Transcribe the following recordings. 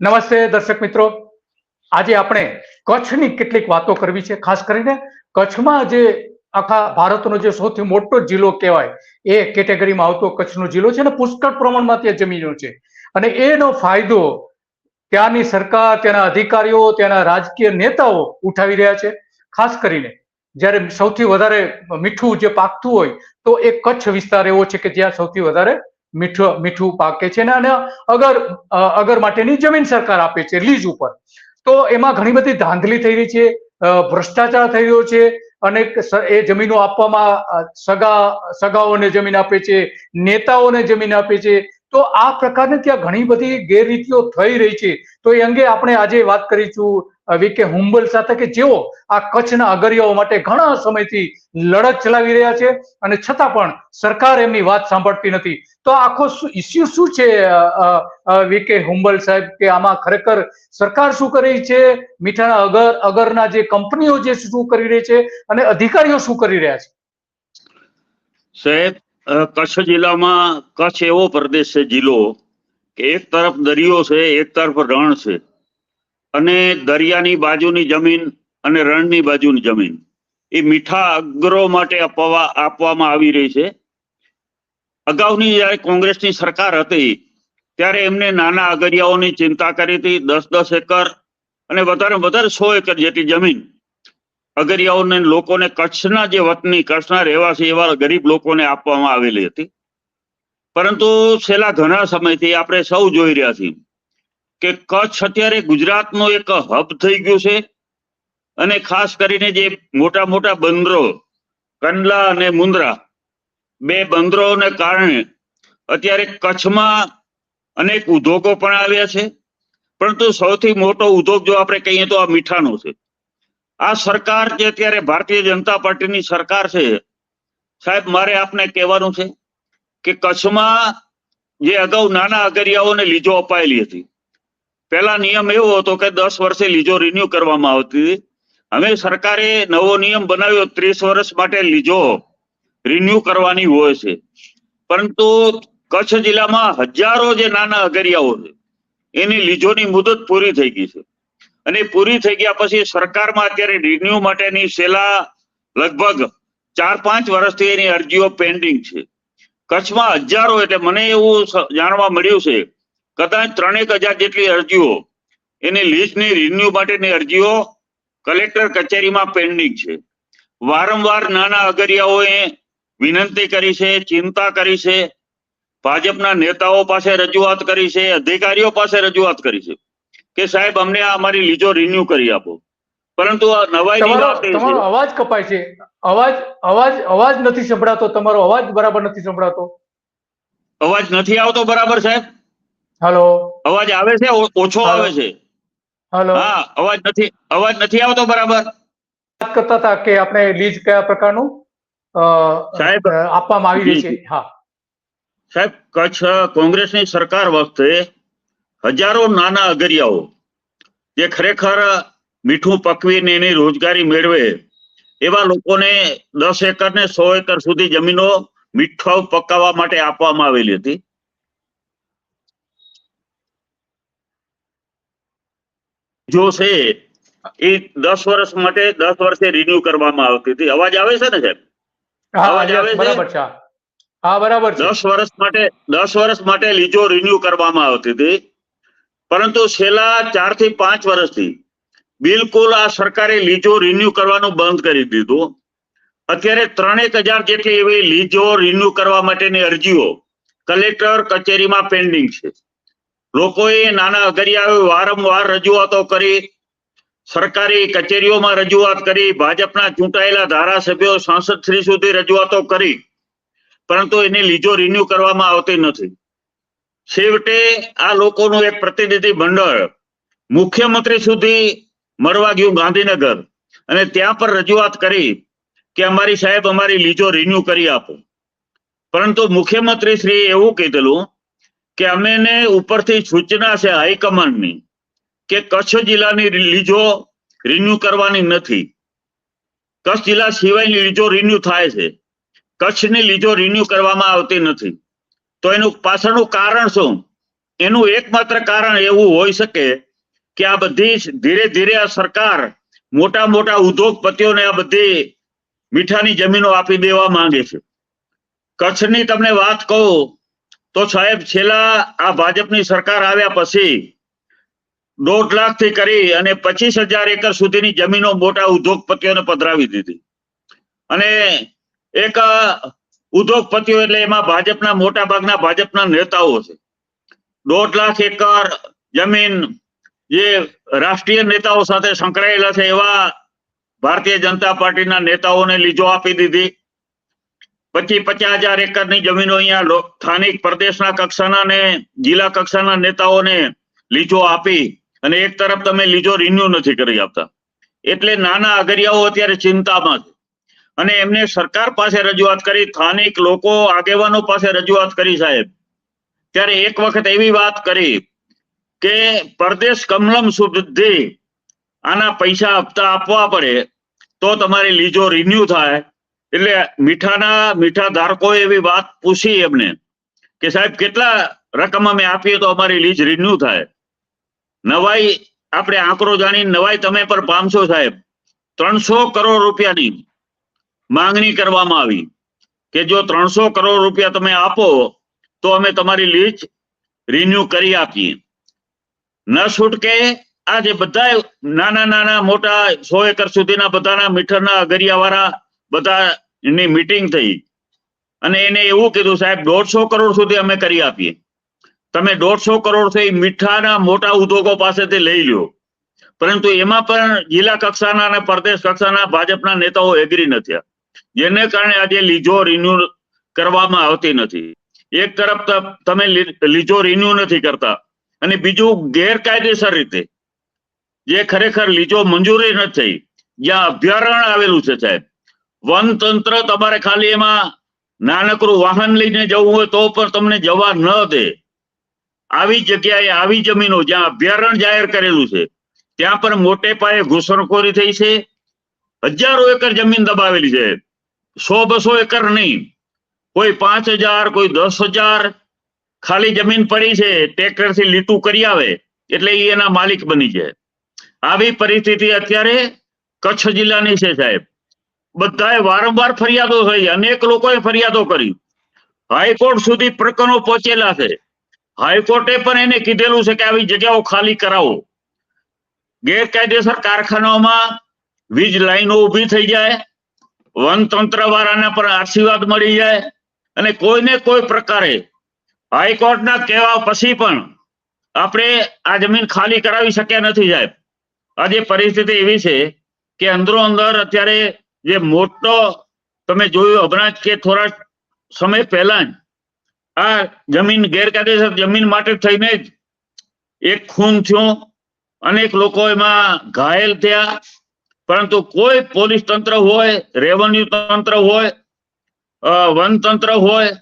નમસ્તે દર્શક મિત્રો. આજે આપણે કચ્છની કેટલીક વાતો કરવી છે. ખાસ કરીને કચ્છમાં જે આખા ભારતનો જે સૌથી મોટો જિલ્લો કહેવાય, એ કેટેગરીમાં આવતો કચ્છનો જિલ્લો છે અને પુષ્કળ પ્રમાણમાં ત્યાં જમીનો છે. અને એનો ફાયદો ત્યાંની સરકાર, ત્યાંના અધિકારીઓ, ત્યાંના રાજકીય નેતાઓ ઉઠાવી રહ્યા છે. ખાસ કરીને જ્યારે સૌથી વધારે મીઠું જે પાકતું હોય, તો એ કચ્છ વિસ્તાર એવો છે કે જ્યાં સૌથી વધારે મીઠું મીઠું પાકે છે અને અગર અગર માટેની જમીન સરકાર આપે છે લીઝ ઉપર. તો એમાં ઘણી બધી ધાંધલી થઈ રહી છે ભ્રષ્ટાચાર થઈ રહ્યો છે, અને એ જમીનો આપવામાં સગા, સગાઓને જમીન આપે છે, નેતાઓને જમીન આપે છે તો આ પ્રકારની ત્યાં ઘણી બધી ગેરરીતિઓ થઈ રહી છે. તો એ અંગે આપણે આજે વાત કરીશું વીકે હુંબલ સાથે કે જેઓ આ કચ્છના અગરિયાઓ માટે ઘણા સમયથી લડત ચલાવી રહ્યા છે અને છતાં પણ સરકાર એમની વાત સાંભળતી નથી. તો આખો ઇસ્યુ શું છે વીકે હુંબલ સાહેબ? કે આમાં ખરેખર સરકાર શું કરી છે? મીઠાના અગર, અગરના જે કંપનીઓ જે શું કરી રહી છે અને અધિકારીઓ શું કરી રહ્યા છે? સાહેબ કચ્છ જિલ્લામાં કચ્છ એવો પ્રદેશ છે, જિલ્લો, કે એક તરફ દરિયો છે, એક તરફ રણ છે. અને દરિયાની બાજુની જમીન અને રણની બાજુની જમીન. એ મીઠા અગ્રો માટે અપાવા, આપવામાં આવી રહી છે. અગાઉની જયારે કોંગ્રેસની સરકાર હતી, ત્યારે એમને નાના અગરિયાઓની ચિંતા કરી હતી, દસ દસ એકર અને વધારે વધારે સો એકર જેટલી જમીન. અગરિયાઓને લોકોને કચ્છના જે વતની, કચ્છના રહેવાસી એવા ગરીબ લોકોને આપવામાં આવેલી હતી. પરંતુ છેલ્લા ઘણા સમયથી આપણે સૌ જોઈ રહ્યા છીએ કે કચ્છ અત્યારે ગુજરાતનો એક હબ થઈ ગયું છે અને ખાસ કરીને જે મોટા મોટા બંદરો, કંડલા અને મુન્દ્રા બે બંદરોને કારણે અત્યારે કચ્છમાં અનેક ઉદ્યોગો પણ આવ્યા છે. પરંતુ સૌથી મોટો ઉદ્યોગ જો આપણે કહીએ તો આ મીઠાનો છે. આ સરકાર જે અત્યારે ભારતીય જનતા પાર્ટીની સરકાર છે, સાહેબ, મારે આપને કહેવાનું છે કે કચ્છમાં જે અગાઉ નાના અગરિયાઓને લીજો અપાયેલી હતી. પહેલા નિયમ એવો હતો કે દસ વર્ષે લીજો રિન્યુ કરવામાં આવતી હવે સરકારે નવો નિયમ બનાવ્યો, ત્રીસ વર્ષ માટે લીજો રિન્યુ કરવાની હોય છે. પરંતુ કચ્છ જિલ્લામાં હજારો જે નાના અગરિયાઓ છે, એની લીજોની મુદત પૂરી થઈ ગઈ છે. અને પૂરી થઈ ગયા પછી સરકારમાં અત્યારે રિન્યુ માટેની છેલ્લા લગભગ ચાર પાંચ વર્ષથી એની અરજીઓ પેન્ડિંગ છે. કચ્છમાં હજારો એટલે મને એવું જાણવા મળ્યું છે, કદાચ ત્રણેક હજાર જેટલી અરજીઓ એની લીઝની રિન્યુ માટેની અરજીઓ કલેક્ટર કચેરીમાં પેન્ડિંગ છે. વારંવાર નાના અગરિયાઓએ વિનંતી કરી છે, ચિંતા કરી છે, ભાજપના નેતાઓ પાસે રજૂઆત કરી છે, અધિકારીઓ પાસે રજૂઆત કરી છે. કે સાહેબ અમને આ અમારી લીજો રિન્યુ કરી આપો. પરંતુ નવાઈની તમારો વાત એ તમારો અવાજ કપાય છે. અવાજ અવાજ અવાજ નથી સંભળાતો તમારો અવાજ બરાબર નથી સંભળાતો. અવાજ નથી આવતો બરાબર સાહેબ? હલો. અવાજ આવે છે? ઓછો. આવે છે? હલો. હા અવાજ નથી અવાજ નથી આવતો બરાબર? વાત કરતા હતા કે આપણે લીઝ કયા પ્રકારનું સાહેબ, આપવામાં આવી રહી છે? હા. સાહેબ કચ્છ કોંગ્રેસની સરકાર વખતે હજારો નાના અગરિયાઓ જે ખરેખર મીઠું પકવીને એની રોજગારી મેળવે એવા લોકોને દસ એકર ને સો એકર સુધી જમીનો મીઠો પકાવવા માટે આપવામાં આવેલી હતી. જો છે એ દસ વર્ષ માટે દસ વર્ષે રિન્યુ કરવામાં આવતી હતી. અવાજ આવે છે ને સાહેબ? અવાજ આવે છે? હા બરાબર દસ વર્ષ માટે દસ વર્ષ માટે લીજો રિન્યુ કરવામાં આવતી હતી. પરંતુ છેલ્લા ચારથી પાંચ વર્ષથી બિલકુલ આ સરકારે લીજો રિન્યુ કરવાનું બંધ કરી દીધું. અત્યારે ત્રણેક હજાર જેટલી એવી લીજો રિન્યુ કરવા માટેની અરજીઓ કલેક્ટર કચેરીમાં પેન્ડિંગ છે. લોકોએ નાના અગરિયાઓ વારંવાર રજૂઆતો કરી, સરકારી કચેરીઓમાં રજૂઆત કરી, ભાજપના ચૂંટાયેલા ધારાસભ્યો સાંસદ શ્રી સુધી રજૂઆતો કરી, પરંતુ એની લીજો રિન્યુ કરવામાં આવતી નથી. છેવટે આ લોકોનું એક પ્રતિનિધિ મંડળ મુખ્યમંત્રી સુધી મળવા ગયું ગાંધીનગર. અને ત્યાં પર રજૂઆત કરી કે અમારી સાહેબ અમારી લીજો રિન્યુ કરી આપો. પરંતુ મુખ્યમંત્રી શ્રી એવું કીધેલું કે અમેને ઉપરથી સૂચના છે હાઈકમાન્ડની કે કચ્છ જિલ્લાની લીજો રિન્યુ કરવાની નથી. કચ્છ જિલ્લા સિવાયની લીજો રિન્યુ થાય છે. કચ્છની લીજો રિન્યુ કરવામાં આવતી નથી. તો એનું પાછળનું કારણ શું? એનું એકમાત્ર કારણ એવું હોઈ શકે કે આ બધી ધીરે ધીરે આ સરકાર મોટા મોટા ઉદ્યોગપતિઓને આ બધી મીઠાની જમીનો આપી દેવા માંગે છે. કચ્છની તમને વાત કહું, તો સાહેબ છેલ્લા આ ભાજપની સરકાર આવ્યા પછી દોઢ લાખથી કરી અને પચીસ હજાર એકર સુધીની જમીનો મોટા ઉદ્યોગપતિઓને પધરાવી દીધી. અને એક ઉદ્યોગપતિઓ એટલે એમાં ભાજપના મોટા ભાગના ભાજપના નેતાઓ છે. દોઢ લાખ એકર જમીન જે રાષ્ટ્રીય નેતાઓ સાથે સંકળાયેલા છે એવા ભારતીય જનતા પાર્ટીના નેતાઓને લીજો આપી દીધી. પછી પચાસ હજાર એકરની જમીનો અહીંયા સ્થાનિક પ્રદેશના કક્ષાના ને જિલ્લા કક્ષાના નેતાઓને લીજો આપી અને એક તરફ તમે લીજો રિન્યુ નથી કરી આપતા. એટલે નાના અગરિયાઓ અત્યારે ચિંતામાં છે. અને એમને સરકાર પાસે રજૂઆત કરી, સ્થાનિક લોકો, આગેવાનો પાસે રજૂઆત કરી સાહેબ. ત્યારે એક વખત એવી વાત કરી કે પરદેશ કમલમ સુદ્ધિ આના પૈસા હપ્તા આપવા પડે તો તમારી લીજો રિન્યુ થાય. એટલે મીઠાના, મીઠા ધારકોએ એવી વાત પૂછી એમને કે સાહેબ, કેટલા રકમ અમે આપીએ તો અમારી લીજ રિન્યુ થાય. નવાઈ, આપણે આંકડો જાણી નવાઈ તમે પર પામશો સાહેબ. ત્રણસો કરોડ રૂપિયાની માંગણી કરવામાં આવી કે જો ત્રણસો કરોડ રૂપિયા તમે આપો, તો અમે તમારી લીચ રિન્યુ કરી આપીએ. ન છૂટકે આ જે બધા નાના નાના મોટા સો એકર સુધીના બધાના મીઠરના અગરિયાવાળા બધા એની મીટિંગ થઈ. અને એને એવું કીધું, સાહેબ, દોઢસો કરોડ સુધી અમે કરી આપીએ. તમે દોઢસો કરોડ થઈ મીઠાના મોટા ઉદ્યોગો પાસેથી લઈ લ્યો. પરંતુ એમાં પણ જિલ્લા કક્ષાના અને પ્રદેશ કક્ષાના ભાજપના નેતાઓ એગ્રી નથી. જેને કારણે આજે લીજો રિન્યુ કરવામાં આવતી નથી. એક તરફ તમે લીજો રિન્યુ નથી કરતા. અને બીજું ગેરકાયદેસર રીતે, જે ખરેખર લીજો મંજૂરી નથી થઈ, જ્યાં અભયારણ્ય આવેલું છે સાહેબ. વન તંત્ર તમારે ખાલી એમાં નાનકડું વાહન લઈને જવું હોય તો પણ તમને જવા ન દે. આવી જગ્યાએ આવી જમીનો જ્યાં અભયારણ્ય જાહેર કરેલું છે, ત્યાં પણ મોટે પાયે ઘૂસણખોરી થઈ છે. હજારો એકર જમીન દબાવેલી છે. સો બસો એકર નહીં. કોઈ પાંચ હજાર, કોઈ દસ હજાર ખાલી જમીન પડી છે ટ્રેક્ટરથી લીટું કરી આવે, એટલે એ એના માલિક બની જાય. આવી પરિસ્થિતિ અત્યારે કચ્છ જિલ્લાની છે સાહેબ. બધાએ વારંવાર ફરિયાદો થઈ, અનેક લોકોએ ફરિયાદો કરી. હાઈકોર્ટ સુધી પ્રકરણો પહોંચેલા છે. હાઈકોર્ટે પણ એને કીધેલું છે કે આવી જગ્યાઓ ખાલી કરાવો. ગેરકાયદેસર કારખાનાઓમાં વીજ લાઈનો ઊભી થઈ જાય વન તંત્ર વાળાને પણ આશીર્વાદ મળી જાય અને કોઈને કોઈ પ્રકારે હાઈકોર્ટના કહેવા પછી પણ આપણે આ જમીન ખાલી કરાવી શક્યા નથી સાહેબ. આજે પરિસ્થિતિ એવી છે કે અંદરો અંદર અત્યારે જે મોટો તમે જોયું હમણાં કે થોડા સમય પહેલા જ આ જમીન ગેરકાયદેસર જમીન માટે થઈને જ એક ખૂન થયું. અનેક લોકો એમાં ઘાયલ થયા. પરંતુ કોઈ પોલીસ તંત્ર હોય, રેવન્યુ તંત્ર હોય વન તંત્ર હોય,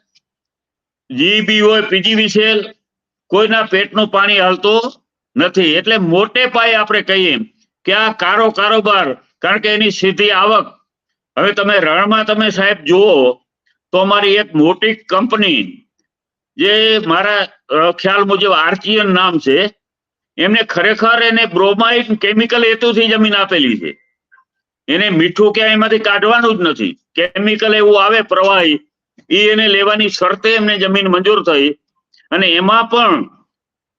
જીબી હોય પીજીવીસીએલ કોઈના પેટનું પાણી હાલતું નથી. એટલે મોટે પાયે આપણે કહીએ કે આ કારો કારોબાર, કારણ કે એની સીધી આવક. હવે તમે રણમાં તમે સાહેબ જુઓ, તો અમારી એક મોટી કંપની, જે મારા ખ્યાલ મુજબ આર્ચિયન નામ છે, એમને ખરેખર એને બ્રોમાઇડ કેમિકલ હેતુથી જમીન આપેલી છે. એને મીઠું ક્યાંય એમાંથી કાઢવાનું જ નથી. કેમિકલ એવું આવે, પ્રવાહી એ એને લેવાની શરતે એમને જમીન મંજૂર થઈ. અને એમાં પણ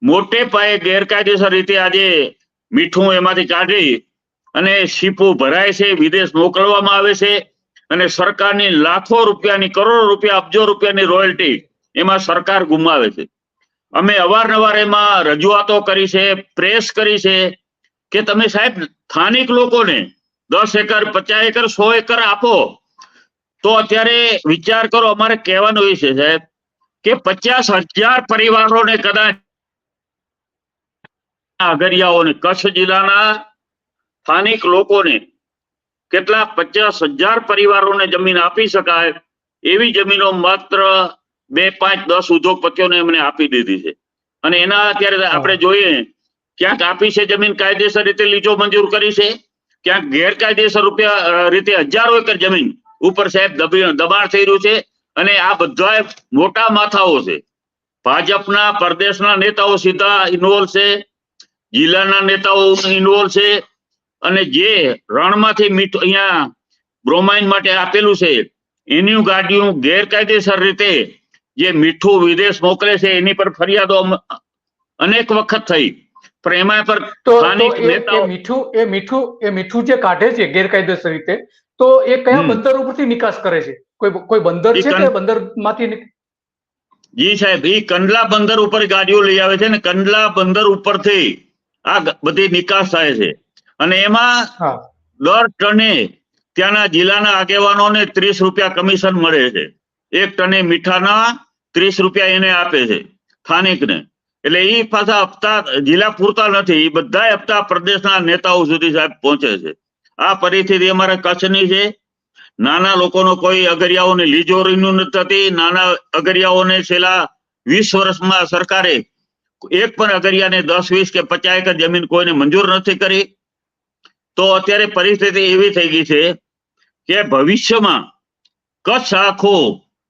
મોટે પાયે ગેરકાયદેસર રીતે આજે મીઠું એમાંથી કાઢી અને શીપો ભરાય છે, વિદેશ મોકલવામાં આવે છે અને સરકારની લાખો રૂપિયાની, કરોડો રૂપિયા, અબજો રૂપિયાની રોયલ્ટી એમાં સરકાર ગુમાવે છે. અમે અવારનવાર એમાં રજૂઆતો કરી છે, પ્રેસ કરી છે કે તમે સાહેબ, સ્થાનિક લોકોને દસ એકર પચાસ એકર સો એકર આપો. તો અત્યારે વિચાર કરો અમારે કહેવાનું એ છે સાહેબ કે પચાસ હજાર પરિવારોને કદાચ આગરિયાઓને કચ્છ જિલ્લાના સ્થાનિક લોકોને કેટલા પચાસ હજાર પરિવારોને જમીન આપી શકાય એવી જમીનો માત્ર બે પાંચ દસ ઉદ્યોગપતિઓને એમને આપી દીધી છે. અને એના અત્યારે આપણે જોઈએ ક્યાંક આપી છે જમીન કાયદેસર રીતે લીજો મંજૂર કરી છે. ક્યાંક ગેરકાયદેસર રૂપિયા રીતે હજારો એકર જમીન ઉપર સાહેબ દબાણ થઈ રહ્યું છે અને આ બધા મોટા માથાઓ છે. ભાજપના પ્રદેશના નેતાઓ સીધા ઇન્વોલ્વ છે, જિલ્લાના નેતાઓ ઇન્વોલ્વ છે અને જે રણમાંથી મીઠું અહીંયા બ્રોમાઇન માટે આપેલું છે, એની ગાડીઓ ગેરકાયદેસર રીતે જે મીઠું વિદેશ મોકલે છે, એની પર ફરિયાદો અનેક વખત થઈ. પણ એમાં પર સ્થાનિક નેતાઓ મીઠું એ મીઠું એ મીઠું જે કાઢે છે ગેરકાયદેસર રીતે તો એ કયા બંદર ઉપરથી નિકાસ કરે છે? કોઈ કોઈ બંદર છે કે બંદરમાંથી જી સાહેબ એ કંડલા બંદર ઉપર ગાડીઓ લઈ આવે છે ને કંડલા બંદર ઉપરથી આ બધી નિકાસ થાય છે. અને એમાં દર ટને ત્યાંના જિલ્લાના આગેવાનોને ત્રીસ રૂપિયા કમિશન મળે છે. એક ટને મીઠાના ત્રીસ રૂપિયા એને આપે છે સ્થાનિકને. એટલે એ પાછા હપ્તા જિલ્લા પૂરતા નથી. બધા હપ્તા પ્રદેશના નેતાઓ સુધી સાહેબ પહોંચે છે. આ પરિસ્થિતિ અમારે કચ્છની છે. નાના લોકોનો કોઈ અગરિયાઓને લીજોરીનું નથી નાના અગરિયાઓને છેલ્લા વીસ વર્ષમાં સરકારે એક પણ અગરિયાને દસ, વીસ કે પચાસ એકર જમીન કોઈને મંજૂર નથી કરી. તો અત્યારે પરિસ્થિતિ એવી થઈ ગઈ છે કે ભવિષ્યમાં કચ્છ આખો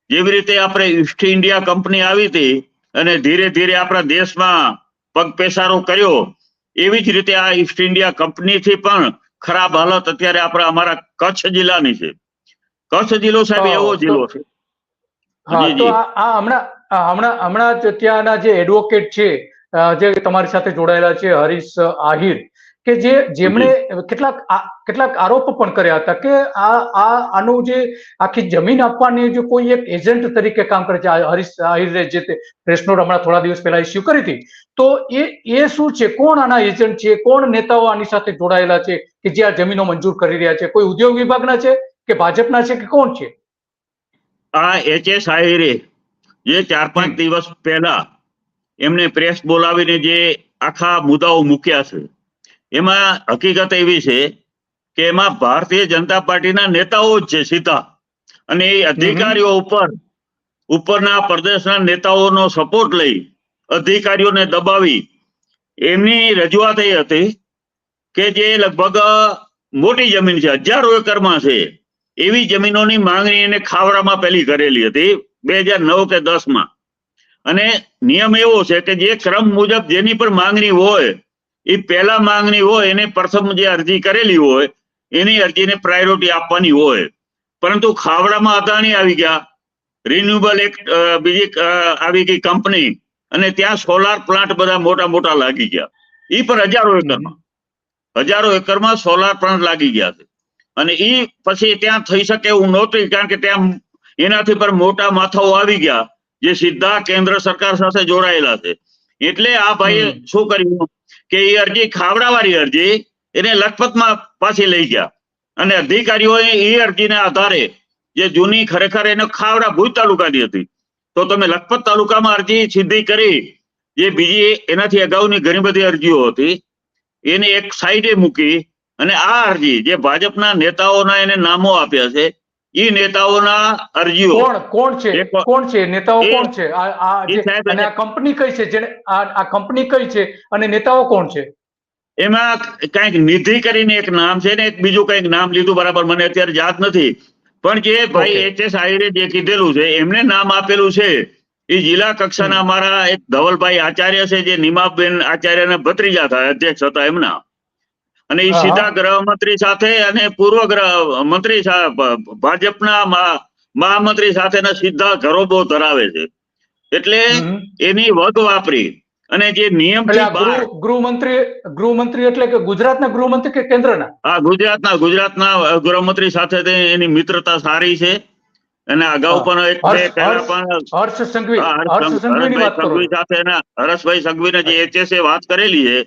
જેવી રીતે આપણે ઈસ્ટ ઇન્ડિયા કંપની આવી હતી અને ધીરે ધીરે આપણા દેશમાં પગ પેસારો કર્યો. એવી જ રીતે આ ઈસ્ટ ઇન્ડિયા કંપનીથી પણ ખરાબ હાલત અત્યારે આપણા અમારા કચ્છ જિલ્લાની છે. કચ્છ જિલ્લો સાહેબ એવો જિલ્લો છે. હમણાં હમણાં હમણાં ત્યાંના જે એડવોકેટ છે જે તમારી સાથે જોડાયેલા છે હરીશ આહિર કે જે જેમણે કેટલાક કેટલાક આરોપ પણ કર્યા હતા કે આ આ આનું જે આખી જમીન આપવાની જો કોઈ એક એજન્ટ તરીકે કામ કરે છે હરીશ આહિરે જે પ્રેસ નોટ હમણાં થોડા દિવસ પહેલા ઇસ્યુ કરી હતી. તો એ એ શું છે? કોણ આના એજન્ટ છે? કોણ નેતાઓ આની સાથે જોડાયેલા છે? કે જે આ જમીનો મંજૂર કરી રહ્યા છે? કોઈ ઉદ્યોગ વિભાગના છે? કે ભાજપના છે? કે કોણ છે? આ એચ એસ આહિરે જે ચાર પાંચ દિવસ પહેલા એમને પ્રેસ બોલાવીને જે આખા મુદ્દાઓ મૂક્યા છે. એમાં હકીકત એવી છે કે એમાં ભારતીય જનતા પાર્ટીના નેતાઓ જ છે સીધા. અને એ અધિકારીઓ ઉપર ઉપરના પ્રદેશના નેતાઓનો સપોર્ટ લઈ અધિકારીઓને દબાવી એમની રજૂઆત એ હતી કે જે લગભગ મોટી જમીન છે હજારો એકરમાં છે એવી જમીનોની માંગણી એને ખાવડામાં પેલી કરેલી હતી બે હજાર નવ કે દસમાં. અને નિયમ એવો છે કે જે ક્રમ મુજબ જેની પણ માંગણી હોય એ પહેલા માંગણી હોય, એને પ્રથમ જે અરજી કરેલી હોય, એની અરજીને પ્રાયોરિટી આપવાની હોય. પરંતુ ખાવડામાં અદાણી આવી ગયા રિન્યુએબલ એક બીજી આવી ગઈ કંપની અને ત્યાં સોલાર પ્લાન્ટ બધા મોટા મોટા લાગી ગયા. એ પણ હજારો એકરમાં. હજારો એકરમાં સોલાર પ્લાન્ટ લાગી ગયા છે. અને એ પછી ત્યાં થઈ શકે એવું નહોતું, કારણ કે ત્યાં એનાથી પર મોટા માથાઓ આવી ગયા, જે સીધા કેન્દ્ર સરકાર સાથે જોડાયેલા છે. એટલે આ ભાઈ શું કર્યું? કે એ અરજી ખાવડાવાળી અરજી એને લખપતમાં પાછી લઈ ગયા. અને અધિકારીઓએ એ અરજીના આધારે જે જૂની ખરેખર એને ખાવડા ભુજ તાલુકાની હતી. તો તમે લખપત તાલુકામાં અરજી સીધી કરી જે બીજી એનાથી અગાઉની ઘણી બધી અરજીઓ હતી એને એક સાઈડે મૂકી અને આ અરજી જે ભાજપના નેતાઓના એને નામો આપ્યા છે એ નેતાઓના અરજીઓ. કોણ કોણ છે? કોણ છે? નેતાઓ કોણ છે? આ આ અને કંપની કઈ છે? જેને આ કંપની કઈ છે? અને નેતાઓ કોણ છે? એમાં કંઈક નિધિ કરીને એક નામ છે ને એક બીજું કંઈક નામ લીધું બરાબર મને અત્યારે યાદ નથી. પણ જે ભાઈ. એચ એસ આહિરે જે કીધેલું છે એમને નામ આપેલું છે. એ જિલ્લા કક્ષાના અમારા એક ધવલભાઈ આચાર્ય છે જે નિમાબેન આચાર્યના ભત્રીજા થાય અધ્યક્ષ હતા એમના. અને એ સીધા સીધા ગૃહમંત્રી સાથે અને પૂર્વ ગ્રહ મંત્રી ભાજપના મહામંત્રી સાથેના સીધા ઘરોબો ધરાવે છે. એટલે એની વગ વાપરી અને જે ગૃહ ગૃહમંત્રી ગૃહમંત્રી એટલે કે ગુજરાતના ગૃહમંત્રી કે કેન્દ્રના? હા ગુજરાતના ગુજરાતના ગૃહમંત્રી સાથે એની મિત્રતા સારી છે. અને અગાઉ પણ એક બે પહેલા પણ હર્ષ સંઘવી હર્ષ સંઘવી સાથે હરસભાઈ હર્ષભાઈ સંઘવીને જે એચએસએ વાત કરેલી છે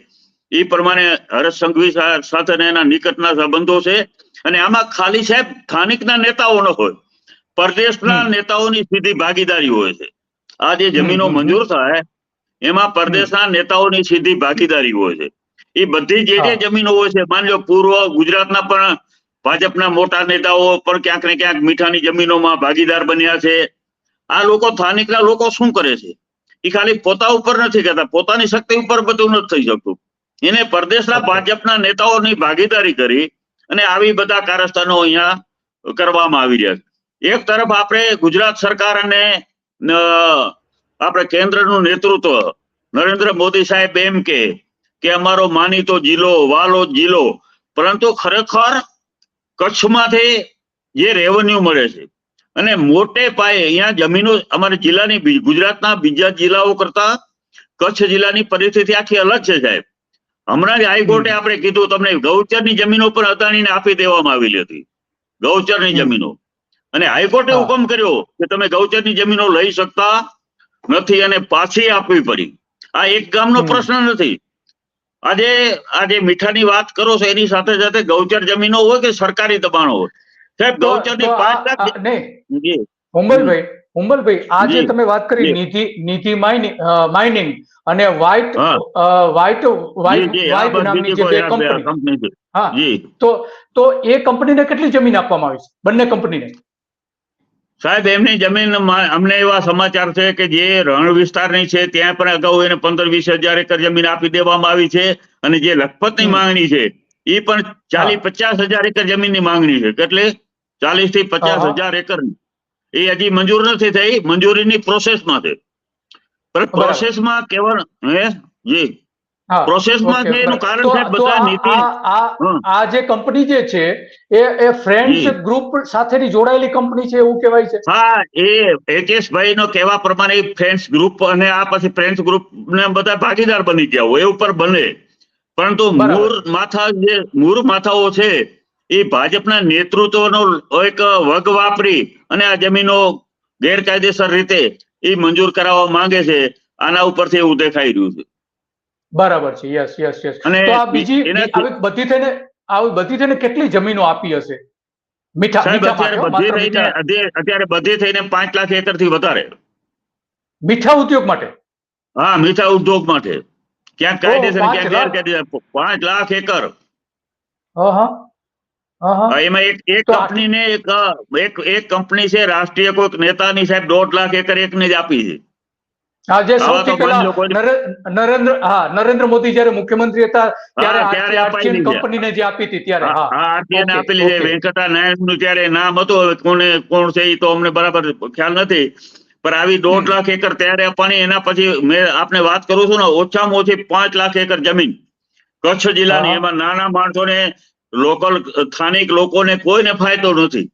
એ પ્રમાણે હર્ષ સંઘવી સાથે એના નિકટના સંબંધો છે. અને આમાં ખાલી સાહેબ સ્થાનિકના નેતાઓનો હોય. પરદેશના નેતાઓની સીધી ભાગીદારી હોય છે. આ જે જમીનો. મંજૂર થાય એમાં પરદેશના નેતાઓની સીધી ભાગીદારી હોય છે. એ બધી જે જે જમીનો હોય છે માની લો પૂર્વ ગુજરાતના પણ ભાજપના મોટા નેતાઓ પણ ક્યાંક ને ક્યાંક મીઠાની જમીનોમાં ભાગીદાર બન્યા છે. આ લોકો સ્થાનિકના લોકો શું કરે છે? એ ખાલી પોતા ઉપર નથી કરતા પોતાની શક્તિ ઉપર બધું નથી થઈ શકતું. એને પરદેશના ભાજપના નેતાઓની ભાગીદારી કરી અને આવી બધા કારસ્તાનો અહીંયા કરવામાં આવી રહ્યા છે. એક તરફ આપણે ગુજરાત સરકાર અને આપણે કેન્દ્રનું નેતૃત્વ નરેન્દ્ર મોદી સાહેબ એમ કે કે અમારો માનીતો જિલ્લો વાલો જિલ્લો પરંતુ ખરેખર કચ્છમાંથી જે રેવન્યુ મળે છે અને મોટે પાયે અહીંયા જમીનો અમારા જિલ્લાની ગુજરાતના બીજા જિલ્લાઓ કરતા કચ્છ જિલ્લાની પરિસ્થિતિ આખી અલગ છે સાહેબ. હમણાં જ હાઈકોર્ટે આપણે કીધું તમને ગૌચરની જમીનો પણ અદાણીને આપી દેવામાં આવેલી હતી. ગૌચરની. જમીનો. અને હાઈકોર્ટે હુકમ કર્યો કે તમે ગૌચરની જમીનો લઈ શકતા નથી અને પાછી આપવી પડી. આ એક ગામનો પ્રશ્ન નથી. આજે આજે મીઠાની વાત કરો છો એની સાથે સાથે ગૌચર જમીનો હોય કે સરકારી દબાણો હોય? સાહેબ ગૌચર ગૌચરની પાંચ લાખ આ- હુંબલભાઈ આ જે. તમે વાત કરી નીતિ નીતિ માઇનિંગ અને વ્હાઇટ. વ્હાઇટ વ્હાઇટ વ્હાઇટ નામની જે બે કંપની હા. તો તો એ કંપનીને કેટલી જમીન આપવામાં આવી છે? બંને કંપનીને સાહેબ એમની જમીન અમને એવા સમાચાર છે કે જે રણ વિસ્તારની છે ત્યાં પણ અગાઉ એને પંદર વીસ હજાર એકર જમીન આપી દેવામાં આવી છે અને જે લખપતની. માંગણી છે એ પણ ચાલીસ પચાસ હજાર એકર જમીનની માંગણી છે. કેટલે ચાલીસથી પચાસ હજાર એકર એ હજી મંજૂર નથી થઈ મંજૂરીની પ્રોસેસમાં છે પણ પ્રોસેસમાં કેવા હે? જી. પ્રોસેસમાં છે એનું કારણ છે બધા નીતિ આ જે કંપની જે છે એ એ ફ્રેન્ડ્સ ગ્રુપ સાથેની જોડાયેલી કંપની છે એવું કહેવાય છે? હા એ એચએસ ભાઈ નો કહેવા પ્રમાણે ફ્રેન્ડ્સ ગ્રુપ અને આ પછી ફ્રેન્ડ્સ ગ્રુપ ને બધા ભાગીદાર બની ગયા હોય એ ઉપર બને. પરંતુ. મૂળ માથા જે મૂળ માથાઓ છે એ ભાજપના નેતૃત્વનો એક વગ વાપરી અને આ જમીનો ગેરકાયદેસર રીતે એ મંજૂર કરાવવા માંગે છે આના ઉપરથી એવું દેખાઈ રહ્યું છે. બરાબર છે. યસ યસ યસ અને તો આ બીજી આવી બધી થઈને આવી બધી થઈને કેટલી જમીનો આપી હશે? મીઠા અત્યારે બધી થઈને મીઠા અત્યારે- અત્યારે બધી થઈને પાંચ લાખ એકરથી વધારે. મીઠા ઉદ્યોગ માટે? હા મીઠા ઉદ્યોગ માટે. ક્યાંક કાયદેસર પાંચ ક્યાંક લાખ? ગેરકાયદેસર. પાંચ લાખ એકર. હા હા, એમાં એક એક કંપનીને એક એક એક કંપની છે રાષ્ટ્રીય કોઈક નેતાની સાહેબ દોઢ લાખ એકર એકને જ આપી છે. આજે સૌથી પહેલા નરેન્દ્ર હા નરેન્દ્ર મોદી જયારે મુખ્યમંત્રી હતા ત્યારે આર્ચિયન કંપનીને જે આપી હતી ત્યારે હા આરતીએ આપેલી છે. વેંકટા નારાયણનું ત્યારે નામ હતું હવે કોને કોણ છે એ તો અમને બરાબર ખ્યાલ નથી. પણ આવી દોઢ લાખ એકર ત્યારે આપવાની એના પછી મેં આપને વાત કરું છું ને ઓછામાં ઓછી પાંચ લાખ એકર જમીન. કચ્છ જિલ્લાની એમાં નાના માણસોને લોકલ સ્થાનિક લોકોને કોઈને ફાયદો નથી.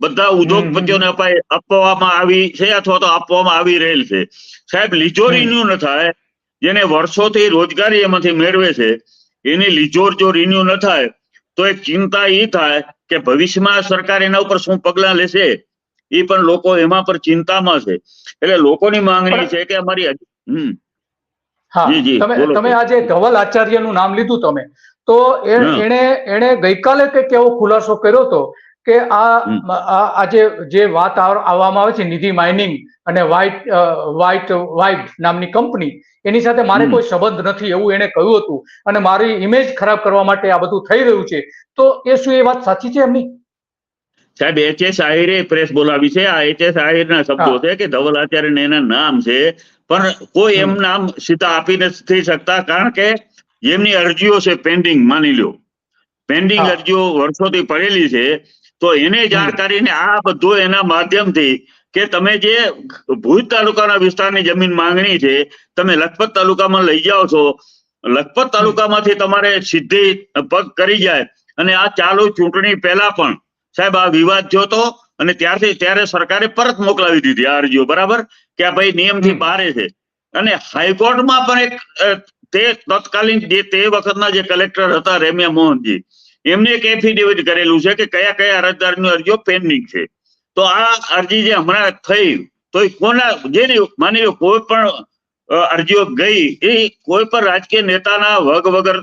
બધા ઉદ્યોગપતિઓને અપાય આપવામાં આવી છે અથવા તો આપવામાં આવી રહેલ છે. સાહેબ લીજો રિન્યુ ન થાય જેને વર્ષોથી રોજગારી એમાંથી મેળવે છે એની લીજોર જો રિન્યુ ન થાય તો એક ચિંતા એ થાય કે ભવિષ્યમાં સરકાર એના ઉપર શું પગલાં લેશે? એ પણ લોકો એમાં પર ચિંતામાં છે. એટલે લોકોની માંગણી છે કે અમારી હમ. હા જી, જી, તમે તમે આજે ધવલ આચાર્યનું નામ લીધું તમે. તો. એણે એણે ગઈકાલે કંઈક એવો ખુલાસો કર્યો હતો કે આ હમ. આ આ જે વાત આવવામાં આવે છે નિધિ માઇનિંગ અને વ્હાઇટ વ્હાઇટ વ્હાઇટ નામની કંપની એની સાથે મારે કોઈ સંબંધ નથી એવું એણે કહ્યું હતું. અને મારી ઇમેજ ખરાબ કરવા માટે આ બધું થઈ રહ્યું છે. તો એ શું એ વાત સાચી છે એમની? સાહેબ એચ એસ આહિરે પ્રેસ બોલાવી છે. આ એચ એસ આહિરના શબ્દો છે કે ધવલ આચાર્ય એના નામ છે. પણ કોઈ એમ નામ સીધા આપી નથી શકતા. કારણ કે જેમની અરજીઓ છે પેન્ડિંગ માની લો પેન્ડિંગ અરજીઓ વર્ષોથી પડેલી છે તો એને જાણ કરીને આ બધું એના માધ્યમથી કે તમે જે ભુજ તાલુકાના વિસ્તારની જમીન માંગણી છે તમે લખપત તાલુકામાં લઈ જાઓ છો લખપત તાલુકામાંથી તમારે સીધી પગ કરી જાય. અને આ ચાલુ ચૂંટણી પહેલા પણ સાહેબ આ વિવાદ થયો હતો અને ત્યારથી ત્યારે સરકારે પરત મોકલાવી દીધી આ અરજીઓ બરાબર? કે આ ભાઈ નિયમથી. બહાર છે. અને હાઈકોર્ટમાં પણ એક તે તત્કાલીન તે વખતના જે કલેક્ટર હતા રેમ્યા મોહનજી, એમને એક એફિડેવિટ કરેલું છે કે કયા કયા અરજદારની અરજીઓ પેન્ડિંગ છે. તો આ અરજી જે હમણાં થઈ, તો કોના જેની માની કોઈ પણ અરજીઓ ગઈ, એ કોઈ પણ રાજકીય નેતાના વગ વગર,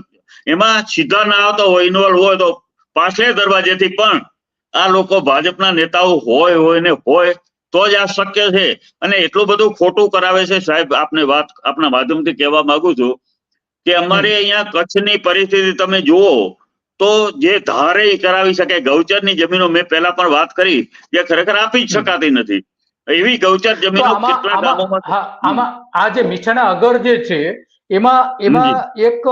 એમાં સીધા ના આવતા હોય ઇન્વોલ્વ હોય તો પાછલે દરવાજેથી પણ આ લોકો ભાજપના નેતાઓ હોય હોય ને હોય, તો જ આ શક્ય છે. અને એટલું બધું ખોટું કરાવે છે સાહેબ, આપને વાત, આપના માધ્યમથી કહેવા માંગુ છું. કે અમારે અહીંયા કચ્છની પરિસ્થિતિ તમે જુઓ તો જે ધારે કરાવી શકે ગૌચરની જમીનો મેં પહેલા પણ વાત કરી જે ખરેખર આપી જ શકાતી નથી. એવી ગૌચર જમીનો કેટલા ગામોમાં આમાં આ જે મીઠાના અગર જે છે એમાં એમાં એક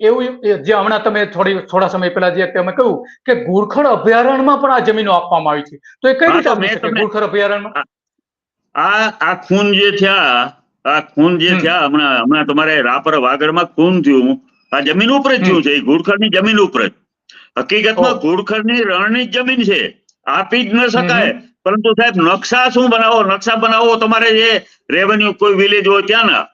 એવું જે હમણાં તમે થોડી થોડા સમય પહેલા જે તમે કહ્યું કે ગુરખડ અભયારણ્યમાં પણ આ જમીનો આપવામાં આવી છે. તો એ કઈ રીતે ગુરખર અભયારણ્યમાં? આ આ ખૂન જે થયા આ ખૂન જે થયા હમણાં હમણાં તમારે રાપર વાગડમાં ખૂન થયું આ જમીન ઉપર જ થયું છે એ ઘુડખરની જમીન ઉપર જ. હકીકતમાં ઘુડખરની રણની જમીન છે. આપી જ ન શકાય. પરંતુ સાહેબ નકશા શું બનાવો? નકશા બનાવો તમારે જે રેવન્યુ કોઈ વિલેજ હોય ત્યાં ના.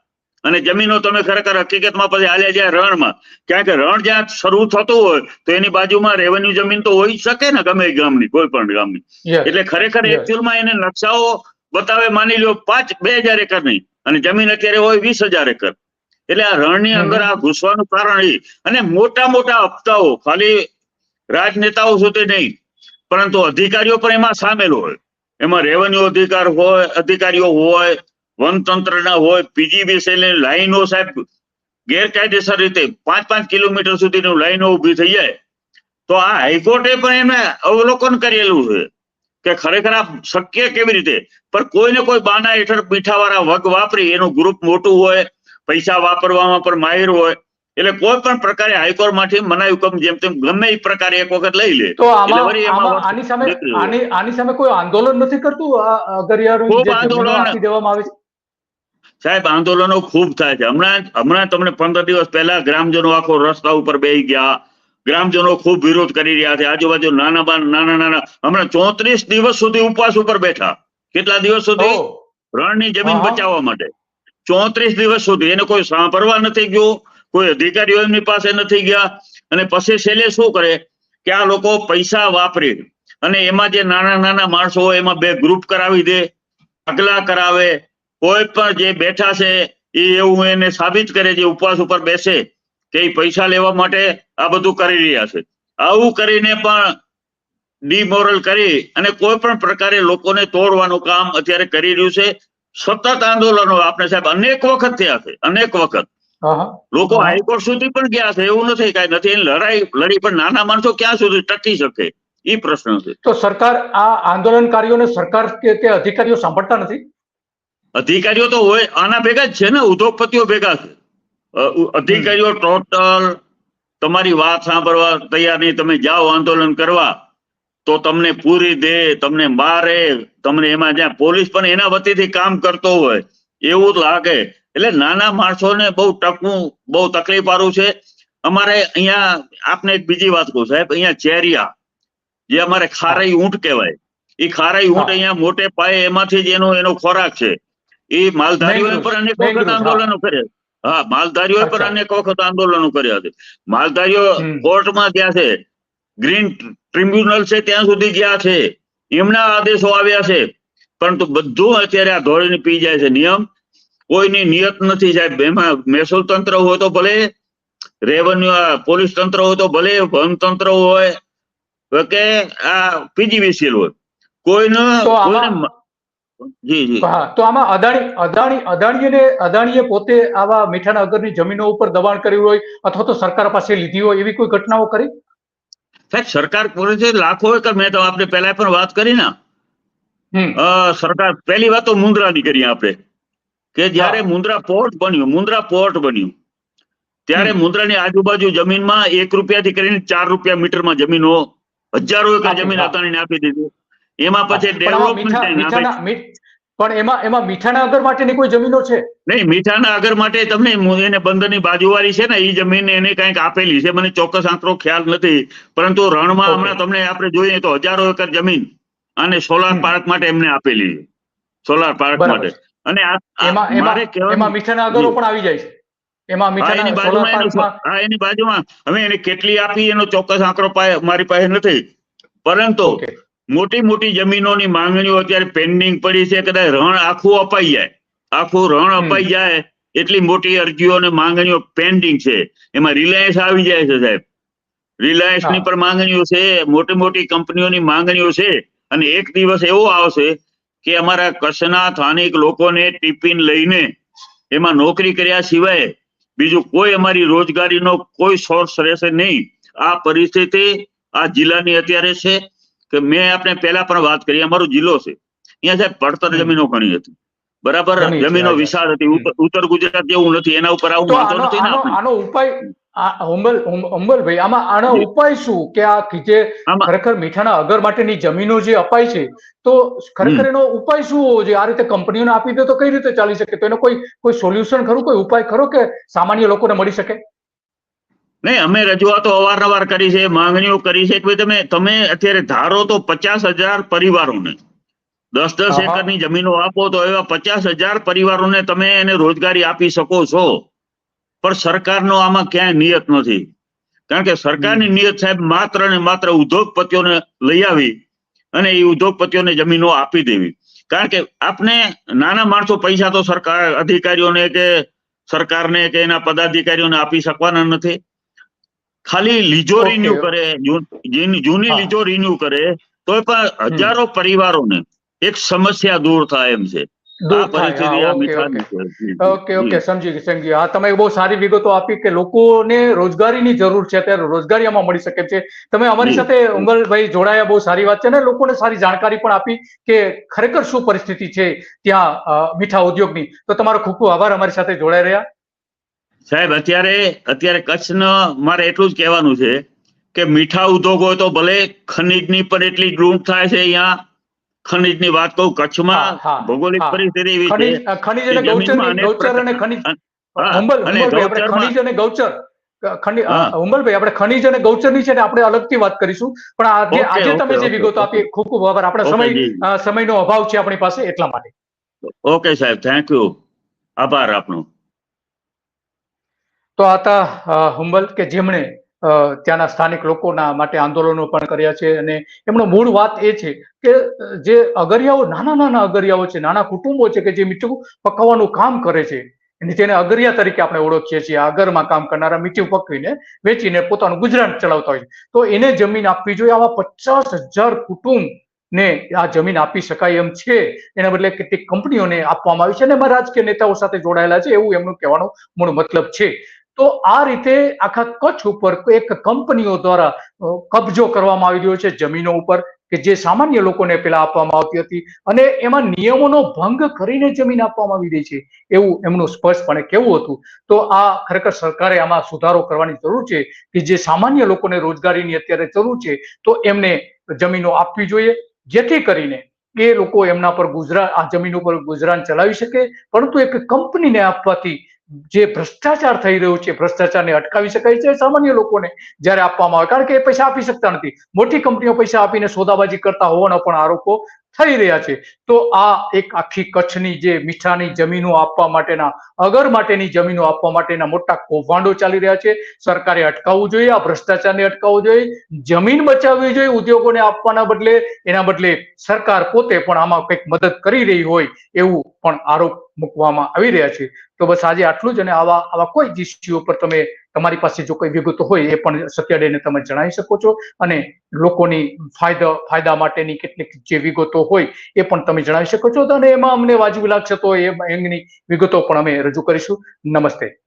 અને જમીનો તમે ખરેખર હકીકતમાં પછી હાલ્યા જાય રણમાં. ક્યાંક રણ જ્યાં શરૂ થતું હોય તો એની બાજુમાં રેવન્યુ જમીન તો હોઈ શકે ને ગમે ગામની કોઈ પણ ગામની. એટલે ખરેખર. એકચ્યુઅલમાં એને નકશાઓ બતાવે માની લો પાંચ બે હજાર એકર નહીં. અને જમીન અત્યારે હોય વીસ હજાર એકર. એટલે આ રણની ની અંદર આ ઘૂસવાનું કારણ એ. અને મોટા મોટા હપ્તાઓ ખાલી રાજનેતાઓ સુધી નહીં પરંતુ અધિકારીઓ પણ એમાં સામેલ હોય. એમાં રેવન્યુ અધિકાર હોય અધિકારીઓ હોય વનતંત્રના હોય પીજીવીસીએલ લાઈનો સાહેબ ગેરકાયદેસર રીતે પાંચ પાંચ કિલોમીટર સુધીની લાઈનો ઊભી થઈ જાય. તો આ હાઈકોર્ટે પણ એને અવલોકન કરેલું છે. કે ખરેખર આ શક્ય કેવી રીતે? પણ કોઈને કોઈ બાના હેઠળ મીઠાવાળા વગ વાપરી એનું ગ્રુપ મોટું હોય પૈસા વાપરવામાં પણ માહિર હોય એટલે કોઈ પણ પ્રકારે હાઈકોર્ટમાંથી મનાય હુકમ જેમ તેમ ગમે એ પ્રકારે એક વખત લઈ લે. તો આની સામે આની સામે કોઈ આંદોલન નથી કરતું? આંદોલન. દેવામાં આવે છે? સાહેબ આંદોલનો ખૂબ થાય છે. હમણાં હમણાં તમને પંદર દિવસ પહેલા ગ્રામજનો આખો રસ્તા ઉપર બેસી ગયા. ગ્રામજનો ખૂબ વિરોધ કરી રહ્યા છે. આજુબાજુ નાના બા- નાના નાના હમણાં ચોત્રીસ દિવસ સુધી ઉપવાસ ઉપર બેઠા. કેટલા દિવસ સુધી? રણની જમીન બચાવવા માટે. ચોત્રીસ દિવસ સુધી. એને કોઈ સાંભળવા નથી ગયું. કોઈ અધિકારીઓ એમની પાસે નથી ગયા. અને પછી છેલ્લે શું કરે? કે આ લોકો પૈસા વાપરી. અને એમાં જે નાના નાના માણસો હોય એમાં બે ગ્રુપ કરાવી દે. પગલા કરાવે. કોઈ પણ જે બેઠા છે એ એવું એને સાબિત કરે જે ઉપવાસ ઉપર બેસે. કે પૈસા લેવા માટે આ બધું કરી રહ્યા છે. આવું કરીને પણ ડિમોરલ કરી અને કોઈ પણ પ્રકારે લોકોને તોડવાનું કામ અત્યારે કરી રહ્યું છે. સતત આંદોલનો આપણે સાહેબ અનેક વખત થયા છે અનેક વખત. લોકો. હાઈકોર્ટ સુધી પણ ગયા છે એવું નથી કઈ નથી. લડાઈ લડી પણ નાના માણસો ક્યાં સુધી ટકી શકે? એ પ્રશ્ન છે. તો સરકાર આ આંદોલનકારીઓને સરકાર કે અધિકારીઓ સાંભળતા નથી? અધિકારીઓ તો હોય આના ભેગા જ છે ને ઉદ્યોગપતિઓ ભેગા છે. અધિકારીઓ ટોટલ તમારી વાત સાંભળવા તૈયાર નહીં. તમે જાઓ આંદોલન કરવા તો તમને પૂરી દે તમને મારે તમને એમાં જ્યાં પોલીસ પણ એના વતીથી કામ કરતો હોય એવું લાગે. એટલે નાના માણસોને બહુ ટકવું બહુ તકલીફ વાળું છે. અમારે અહીંયા આપને એક બીજી વાત કહું સાહેબ અહીંયા ચેરિયા જે અમારે ખારાઈ ઊંટ કહેવાય. એ ખારાઈ ઊંટ. અહીંયા મોટે પાયે એમાંથી જ એનો એનો ખોરાક છે. એ માલધારીઓ પર અનેક વખત આંદોલનો કર્યા. હા માલધારીઓ પર. અનેક વખત આંદોલનો કર્યા છે. માલધારીઓ કોર્ટમાં ગયા છે. ગ્રીન ટ્રિબ્યુનલ છે ત્યાં સુધી ગયા છે. એમના આદેશો આવ્યા છે. પરંતુ બધું અત્યારે આ ધોળીને પી જાય છે. નિયમ કોઈની નિયત નથી સાહેબ. એમાં મહેસૂલ તંત્ર હોય તો ભલે રેવન્યુ પોલીસ તંત્ર હોય તો ભલે વન તંત્ર હોય કે આ પીજીવીસીએલ હોય. કોઈને હા તો આમાં અદાણી અદાણી અદાણીએ અદાણીએ પોતે આવા મીઠાના અગરની જમીનો ઉપર દબાણ કર્યું હોય અથવા તો સરકાર પાસે લીધી હોય એવી કોઈ ઘટનાઓ કરી? સાહેબ સરકાર કરે છે લાખો એકર મેં તો આપણે પહેલા પણ વાત કરી ને. સરકાર પહેલી વાત તો મુન્દ્રાની કરી આપણે. કે જ્યારે. મુન્દ્રા પોર્ટ બન્યું મુન્દ્રા પોર્ટ બન્યું. ત્યારે. મુન્દ્રાની આજુબાજુ જમીનમાં એક રૂપિયાથી કરીને ચાર રૂપિયા મીટરમાં જમીનો હજારો એકર જમીન. અદાણીને આપી દીધી. એમાં પછી ડેવલપમેન્ટ પણ એમાં એમાં મીઠાના અગર માટેની કોઈ જમીનો છે? નહીં મીઠાના આગળ માટે તમને એને બંદરની બાજુવાળી છે ને એ જમીન એને કંઈક આપેલી છે. મને ચોક્કસ આંકડો ખ્યાલ નથી. પરંતુ રણમાં હમણાં તમને આપણે જોઈએ તો હજારો એકર જમીન અને સોલાર પાર્ક માટે એમને આપેલી છે. સોલાર પાર્ક માટે. અને એમાં મીઠાના અગરો પણ આવી જાય છે. એમાં મીઠાના સોલાર પાર્કમાં હા એની બાજુમાં. હવે એને કેટલી આપી એનો ચોક્કસ આંકડો મારી પાસે નથી. પરંતુ મોટી મોટી જમીનોની માંગણીઓ અત્યારે પેન્ડિંગ પડી છે કદાચ રણ આખું અપાઈ જાય. આખું રણ અપાઈ જાય એટલી મોટી અરજીઓ અને માંગણીઓ પેન્ડિંગ છે. એમાં રિલાયન્સ આવી જાય છે સાહેબ. રિલાયન્સની પણ માંગણીઓ છે મોટી મોટી કંપનીઓની માંગણીઓ છે અને એક દિવસ એવો આવશે કે અમારા કચ્છના સ્થાનિક લોકોને ટિફિન લઈને એમાં નોકરી કર્યા સિવાય બીજું કોઈ અમારી રોજગારીનો કોઈ સોર્સ રહેશે નહીં. આ પરિસ્થિતિ આ જિલ્લાની અત્યારે છે. કે મેં આપણે પહેલા પણ વાત કરી અમારો જિલ્લો છે. અહીંયા સાહેબ પડતર જમીનો ઘણી હતી. બરાબર? જમીનો વિશાળ હતી. ઉત્તર- ગુજરાત જેવું નથી એના ઉપર આવું વાંધો નથી આનો ઉપાય આ હુંબલ આમાં આનો ઉપાય શું? કે આ જે ખરેખર મીઠાના અગર માટેની જમીનો જે અપાય છે તો ખરેખર એનો ઉપાય શું હોવો જોઈએ? આ રીતે કંપનીઓને આપી દે તો કઈ રીતે ચાલી શકે? તો એનો કોઈ કોઈ સોલ્યુશન ખરું? કોઈ ઉપાય ખરો કે સામાન્ય લોકોને મળી શકે? નહીં અમે રજૂઆતો અવારનવાર કરી છે માંગણીઓ કરી છે કે ભાઈ તમે તમે અત્યારે ધારો તો પચાસ હજાર પરિવારોને દસ દસ. એકરની જમીનો આપો તો એવા પચાસ હજાર પરિવારોને તમે એને રોજગારી આપી શકો છો. પણ સરકારનો આમાં ક્યાંય નિયત નથી. કારણ કે સરકારની નિયત સાહેબ માત્ર ને માત્ર ઉદ્યોગપતિઓને લઈ આવી અને એ ઉદ્યોગપતિઓને જમીનો આપી દેવી. કારણ કે આપને નાના માણસો પૈસા તો સરકાર અધિકારીઓને કે સરકારને કે એના પદાધિકારીઓને આપી શકવાના નથી. ખાલી લીજો રિન્યુ કરે જૂની લીજો રિન્યુ કરે તો પણ હજારો પરિવારોને એક સમસ્યા દૂર થાય એમ છે. Okay, okay. સમજી સમજી હા તમે બહુ સારી વિગતો આપી કે લોકોને રોજગારીની જરૂર છે અત્યારે રોજગારી આમાં મળી શકે છે. તમે અમારી સાથે ઉંગલભાઈ જોડાયા બહુ સારી વાત છે ને લોકોને સારી જાણકારી પણ આપી કે ખરેખર શું પરિસ્થિતિ છે ત્યાં મીઠા ઉદ્યોગની. તો તમારો ખૂબ ખૂબ આભાર અમારી સાથે જોડાઈ રહ્યા. સાહેબ અત્યારે અત્યારે કચ્છનો મારે એટલું જ કહેવાનું છે કે મીઠા ઉદ્યોગ હોય તો ભલે ખનીજની પણ એટલી લૂંટ થાય છે અહીંયા. ખનીજની વાત કહું કચ્છમાં ભૌગોલિક પરિસ્થિતિ એવી છે ખનીજ અને ગૌચર અને ખનીજ. અને ખનીજ ગૌચર. હુંબલભાઈ આપણે ખનીજ અને ગૌચરની છે ને આપણે અલગથી વાત કરીશું. પણ આજે આજે તમે જે વિગતો આપી ખૂબ ખૂબ આભાર. આપણા સમય. સમયનો અભાવ છે આપણી પાસે એટલા માટે. ઓકે સાહેબ થેન્ક યુ આભાર આપનો. તો આ હતા હુંબલ કે જેમણે ત્યાંના સ્થાનિક લોકોના માટે આંદોલનો પણ કર્યા છે અને એમનો મૂળ વાત એ છે કે જે અગરિયાઓ, નાના નાના અગરિયાઓ છે, નાના કુટુંબો છે કે જે મીઠું પકવવાનું કામ કરે છે અને જેને અગરિયા તરીકે આપણે ઓળખીએ છીએ આગરમાં કામ કરનારા મીઠું પકવીને વેચીને પોતાનું ગુજરાન ચલાવતા હોય તો એને જમીન આપવી જોઈએ, આવા પચાસ હજાર કુટુંબ ને આ જમીન આપી શકાય એમ છે, એના બદલે કેટલીક કંપનીઓને આપવામાં આવી છે અને એમાં રાજકીય નેતાઓ સાથે જોડાયેલા છે, એવું એમનું કહેવાનો મૂળ મતલબ છે. તો આ રીતે આખા કચ્છ ઉપર એક કંપનીઓ દ્વારા કબજો કરવામાં આવી રહ્યો છે જમીનો ઉપર, કે જે સામાન્ય લોકોને પેલા આપવામાં આવતી હતી અને એમાં નિયમોનો ભંગ કરીને જમીન આપવામાં આવી રહી છે. એવું એમનું સ્પષ્ટપણે કેવું હતું. તો આ ખરેખર સરકારે આમાં સુધારો કરવાની જરૂર છે કે જે સામાન્ય લોકોને રોજગારીની અત્યારે જરૂર છે, તો એમને જમીનો આપવી જોઈએ. જેથી કરીને એ લોકો એમના પર ગુજરાન, આ જમીન ઉપર ગુજરાન ચલાવી શકે. પરંતુ એક કંપનીને આપવાથી જે ભ્રષ્ટાચાર થઈ રહ્યો છે, ભ્રષ્ટાચારને અટકાવી શકાય છે સામાન્ય લોકોને જ્યારે આપવામાં આવે. કારણ કે એ પૈસા આપી શકતા નથી. મોટી કંપનીઓ પૈસા આપીને સોદાબાજી કરતા હોવાના પણ આરોપો થઈ રહ્યા છે. તો આ એક આખી કચ્છની જે મીઠાની જમીનો આપવા માટેના, અગર માટેની જમીનો આપવા માટેના મોટા કૌભાંડો ચાલી રહ્યા છે. સરકારે અટકાવવું જોઈએ, આ ભ્રષ્ટાચારને અટકાવવું જોઈએ. જમીન બચાવવી જોઈએ, ઉદ્યોગોને આપવાના બદલે, એના બદલે સરકાર પોતે પણ આમાં કંઈક મદદ કરી રહી હોય એવું પણ આરોપ મૂકવામાં આવી રહ્યા છે. તો બસ આજે આટલું જ અને આવા આવા કોઈ જ ઇસ્યુ ઉપર તમે તમારી પાસે જો કોઈ વિગતો હોય એ પણ સત્યાડેને તમે જણાવી શકો છો અને લોકોની ફાયદા ફાયદા માટેની કેટલીક જે વિગતો હોય એ પણ તમે જણાવી શકો છો. અને એમાં અમને વાજબી લાગશે તો એ એમની વિગતો પણ અમે રજૂ કરીશું. નમસ્તે.